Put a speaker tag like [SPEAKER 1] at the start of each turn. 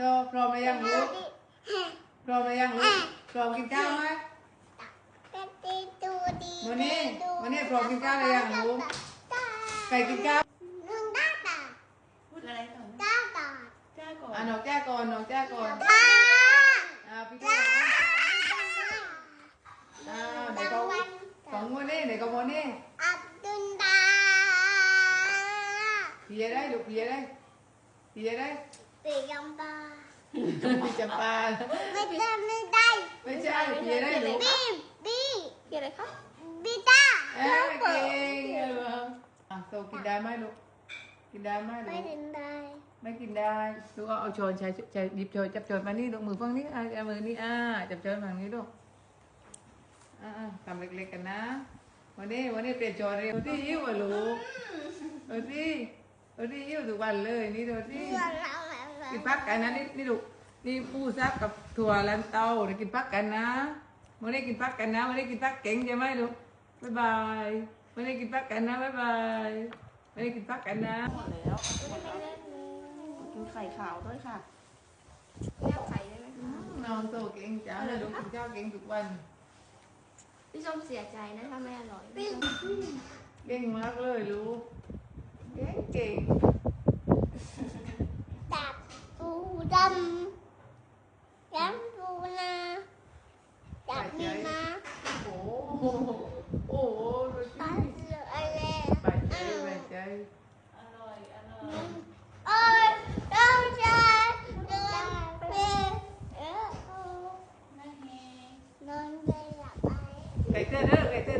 [SPEAKER 1] โตพร้อมหรือยังลูกพร้อมหรือยังลูกพร้อมกินข้าวไหมวันนี้วันนี้พร้อมกินข้าวหรือยังลูกใครกินข้าว
[SPEAKER 2] พูดอะไรก่อนนะจ้าก่อน
[SPEAKER 1] อะน้องแจ้ก่อนน้องแจ้ก่อนอ่าพี่ก้าวอ่าไหนเขาสองวันนี้ไหนเขาวันนี้
[SPEAKER 3] อับดุลดา
[SPEAKER 1] พี่ได้ลูกพี่ได้พี่ได้
[SPEAKER 3] ปีกัมบา
[SPEAKER 1] พี่จะปา
[SPEAKER 3] ไม่ได้ไม่ได้
[SPEAKER 1] ไม่ใช่พี่ได้ลูก
[SPEAKER 3] บีบี
[SPEAKER 2] เกี่ยวอะไรคะ
[SPEAKER 3] บีตา
[SPEAKER 1] เอ้ยเก่งเอออะโตกินได้ไหมลูกกินได้ไหมลู
[SPEAKER 3] ไม่
[SPEAKER 1] ก
[SPEAKER 3] ถึงได้
[SPEAKER 1] ไม่กินได้ลูกเอาเอาช้อนใช้ใช้หยิบช้อนจับช้อนมานี่ลูกมือฝั่งนี้อะเอามือนี่อ่าจับช้อนฝั่งนี้ลูกอ่าอ่าทำเล็กๆกันนะวันนี้วันนี้เปลี่ยนช้อนเร็วที่ยิ้วอะลูกเออที่เออที่ยิ้วทุกวันเลยนี่ดูที่
[SPEAKER 3] เพื่อนเราแบบ
[SPEAKER 1] กินพักกันนะนี่นี่ลูกนี่ปูซับกับถั่วลันเตาเดี๋ยวกินพักกันนะวันนี้กินพักกันนะวันนี้กินพักเก่งใช่ไหมลูกบ๊ายบายวันนี้กินพักกันนะบ๊ายบายวันนี้กินพักกันนะ
[SPEAKER 2] หมดแล้วกินไข่ขาวด้วยค่ะแนบไข่ได้ไหมคะ
[SPEAKER 1] น้องโตเก่งจ้าเลยลูกกินข้าวเก่งทุกวัน
[SPEAKER 2] พี่ชมเสียใจนะถ้าไม่อร่อย
[SPEAKER 3] บี
[SPEAKER 1] เก่งมากเลยลูก
[SPEAKER 3] Dam Dam Luna Dam Lima
[SPEAKER 1] Ồ, ồ, rồi chứ. Bà chơi, bà ừ. chơi.
[SPEAKER 3] Ôi, đông chơi Đông chơi Đông chơi là bài Cái
[SPEAKER 1] tên đó, cái tên